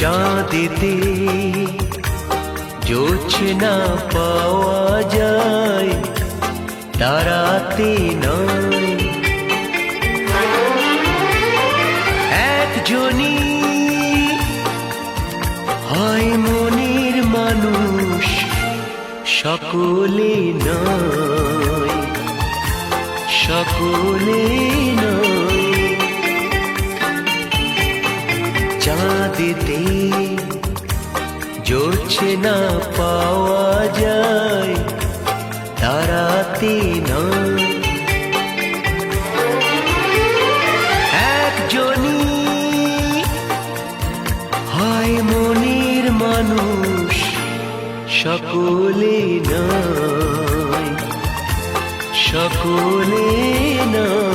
চাঁদেতে জোছনা পাওয়া যায় তারাতে নয়। একজনই হয় মনের মানুষ সকলে নয় সকলে নয়। চাঁদেতে জোছে না পাওয়া যায়, তারাতে নয় একজনই হয় মনের মানুষ, সকলে নয় সকলে নয়।